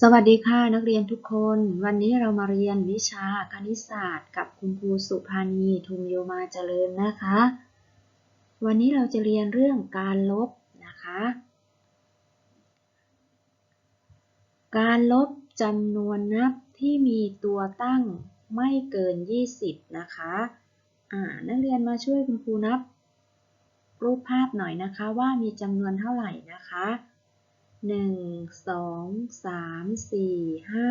สวัสดีค่ะนักเรียนทุกคน วันนี้เรามาเรียนวิชาคณิตศาสตร์ กับคุณครูสุภานีทุมโยมาเจริญนะคะ วันนี้เราจะเรียนเรื่องการลบนะคะ การลบจำนวนนับที่มีตัวตั้งไม่เกิน 20 นะคะอ่านักเรียนมาช่วยคุณครูนับรูปภาพหน่อยนะคะว่ามีจำนวนเท่าไหร่นะคะ หนึ่งสองสามสี่ห้า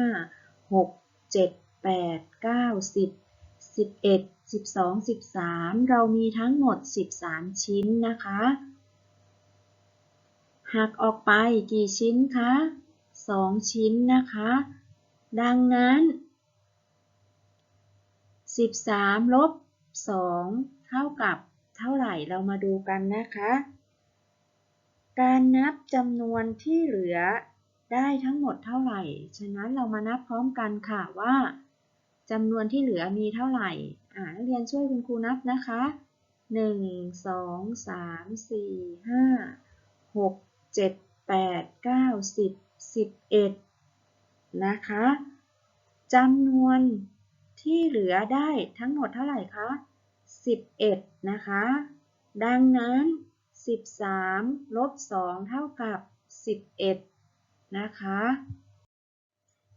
หกเจ็ดแปดเก้าสิบสิบเอ็ดสิบสองสิบสามเรามีทั้งหมดสิบสามชิ้นนะคะหักออกไปกี่ชิ้นคะสองชิ้นนะคะ ดังนั้นสิบสามลบสองเท่ากับเท่าไหร่เรามาดูกันนะคะ การนับจำนวนที่เหลือได้ทั้งหมดเท่าไหร่ ฉะนั้นเรามานับพร้อมกันค่ะว่าจำนวนที่เหลือมีเท่าไหร่ อ่านักเรียนช่วยคุณครูนับนะคะ 1 2 3 4 5 6 7 8 9 10 11 นะคะจำนวนที่เหลือได้ทั้งหมดเท่าไหร่คะ 11 นะคะ ดังนั้น 13ลบ2เท่ากับ 11 นะคะ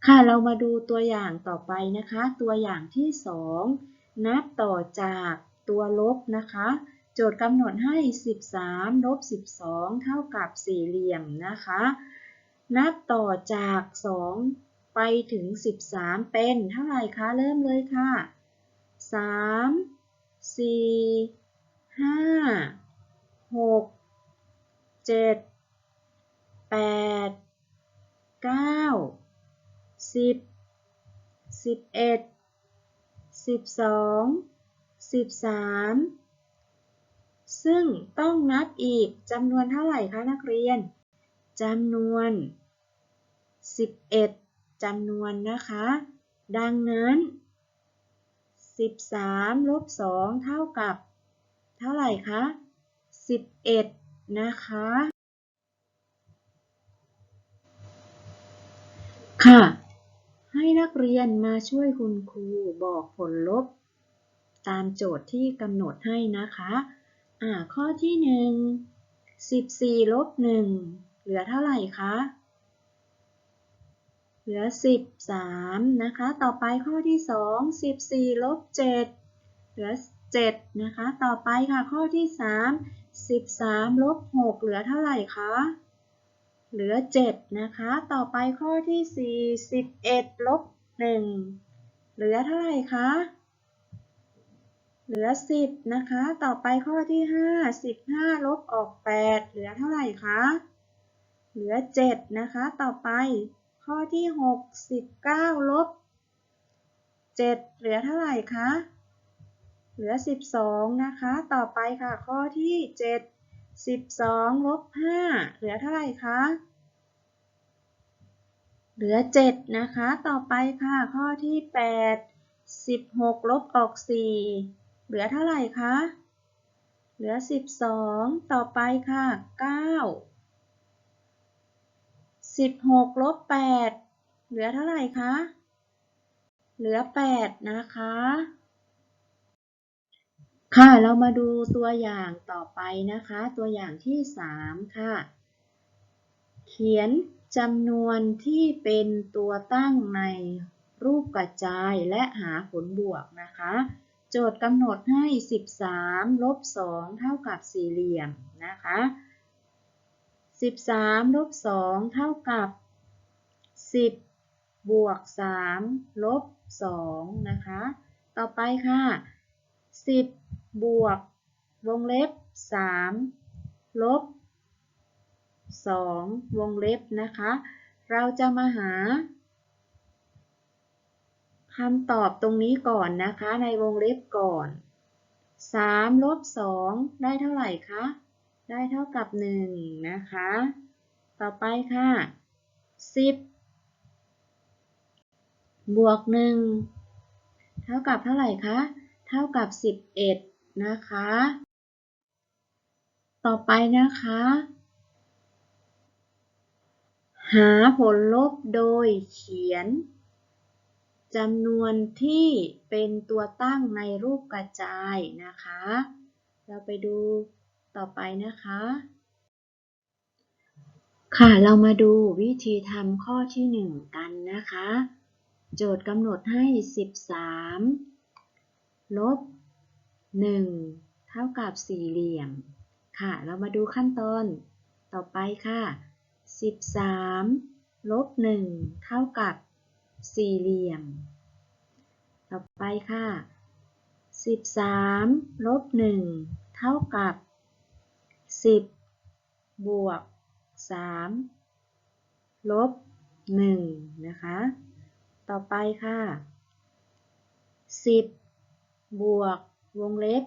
ค่ะเรามาดูตัวอย่างต่อไปนะคะ ตัวอย่างที่ 2 นับต่อจากตัวลบนะคะ โจทย์กำหนดให้ 13ลบ12 เท่ากับสี่เหลี่ยมนะคะ นับต่อจาก 2 ไปถึง 13 เป็นเท่าไหร่คะ เริ่มเลยค่ะ 3 4 5 หกเจ็ดแปดเก้าสิบสิบเอ็ดสิบสองสิบสามซึ่งต้องนับอีกจำนวนเท่าไหร่คะนักเรียนจำนวนสิบเอ็ดจำนวนนะคะ ดังนั้นสิบสามลบสองเท่ากับ เท่าไหร่คะ 11 นะคะ ค่ะ ให้นักเรียนมาช่วยคุณครูบอกผลลบ ตามโจทย์ที่กำหนดให้นะคะอ่าข้อที่1 14ลบ1เหลือเท่าไหร่คะ เหลือ13นะคะ ต่อไปข้อที่2 14ลบ7เหลือ7นะคะ ต่อไปค่ะข้อที่3 13ลบ6เหลือเท่าไหร่คะ เหลือ 7 นะคะ ต่อไปข้อที่ 4 11ลบ1เหลือเท่าไหร่คะ เหลือ 10 นะคะ ต่อไปข้อที่ 5 15ลบออก 8 เหลือเท่าไหร่คะ เหลือ 7 นะคะ ต่อไปข้อที่ 6 19ลบ7เหลือเท่าไหร่คะ เหลือ 12 นะคะ ต่อไปค่ะ ข้อที่ 7 12ลบ5เหลือเท่าไหร่คะ เหลือ 7 นะคะ ต่อไปค่ะ ข้อที่ 8 16ลบออก 4 เหลือเท่าไหร่คะ เหลือ 12 ต่อไปค่ะ 9 16ลบ8เหลือเท่าไหร่คะ เหลือ 8 นะคะ ค่ะ เรามาดูตัวอย่างต่อไปนะคะ ตัวอย่างที่ 3 ค่ะ เขียนจำนวนที่เป็นตัวตั้งในรูปกระจายและหาผลบวกนะคะ โจทย์กำหนดให้ 13 ลบ 2 เท่ากับสี่เหลี่ยมนะคะ 13 ลบ 2 เท่ากับ 10 บวก 3 ลบ 2 นะคะ ต่อไปค่ะ 10 บวก วงเล็บ 3 ลบ 2 วงเล็บนะคะ เราจะมาหาคำตอบตรงนี้ก่อนนะคะ ในวงเล็บก่อน 3 ลบ 2 ได้เท่าไหร่คะ ได้เท่ากับ 1 นะคะ ต่อไปค่ะ 10 บวก 1 เท่ากับเท่าไหร่คะ เท่ากับ 11 นะคะ ต่อไปนะคะ หาผลลบโดยเขียนจำนวนที่เป็นตัวตั้งในรูปกระจายนะคะ เราไปดูต่อไปนะคะ ค่ะเรามาดูวิธีทำข้อที่ 1 กันนะคะ โจทย์กำหนดให้ 13 ลบ 1 เท่ากับสี่เหลี่ยม ค่ะ เรามาดูขั้นตอน ต่อไปค่ะ 13 ลบ 1 เท่ากับสี่เหลี่ยม ต่อไปค่ะ 13 ลบ 1 เท่ากับ 10 บวก 3 ลบ 1 นะคะ ต่อไปค่ะ 10 บวก วงเล็บ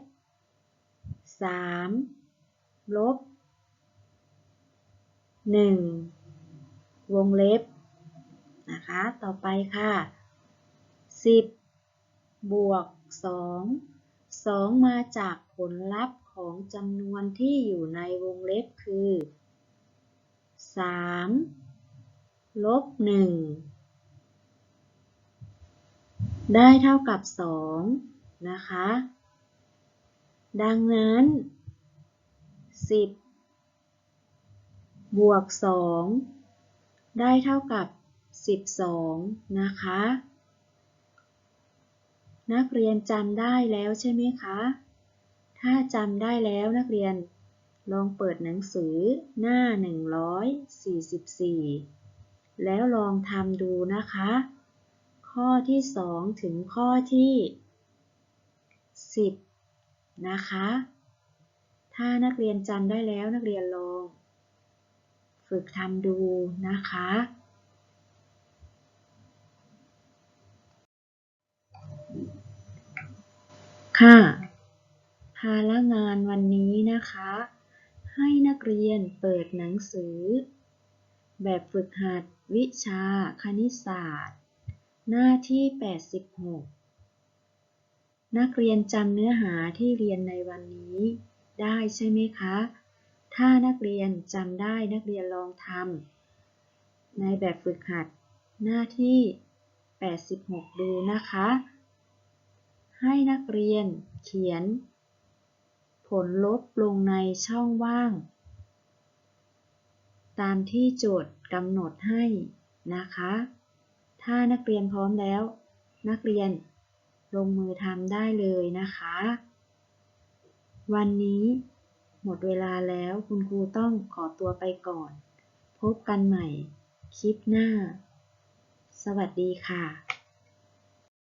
3ลบ1วงเล็บนะคะ ต่อไปค่ะ10บวก2 2มาจากผลลัพธ์ของจำนวนที่อยู่ในวงเล็บคือ3ลบ1ได้เท่ากับ2นะคะ ดังนั้น 10 บวก 2 ได้เท่ากับ 12 นะคะ นักเรียนจำได้แล้วใช่ไหมคะ ถ้าจำได้แล้วนักเรียนลองเปิดหนังสือหน้า 144 แล้วลองทำดูนะคะ ข้อที่ 2 ถึงข้อที่ 10 นะคะ ถ้านักเรียนจำได้แล้วนักเรียนลอง ฝึกทำดูนะคะ ค่ะ ภาระงานวันนี้นะคะ ให้นักเรียนเปิดหนังสือ แบบฝึกหัดวิชาคณิตศาสตร์ หน้าที่ 86 นักเรียนจำเนื้อหาที่เรียนในวันนี้ได้ใช่ไหมคะ ถ้านักเรียนจำได้นักเรียนลองทำในแบบฝึกหัดหน้าที่ 86 ดูนะคะ ให้นักเรียนเขียน ผลลบลงในช่องว่าง ตามที่โจทย์กำหนดให้นะคะ ถ้านักเรียนพร้อมแล้ว นักเรียน ลงมือทำได้เลยนะคะ วันนี้หมดเวลาแล้วคุณครูต้องขอตัวไปก่อน พบกันใหม่คลิปหน้า สวัสดีค่ะ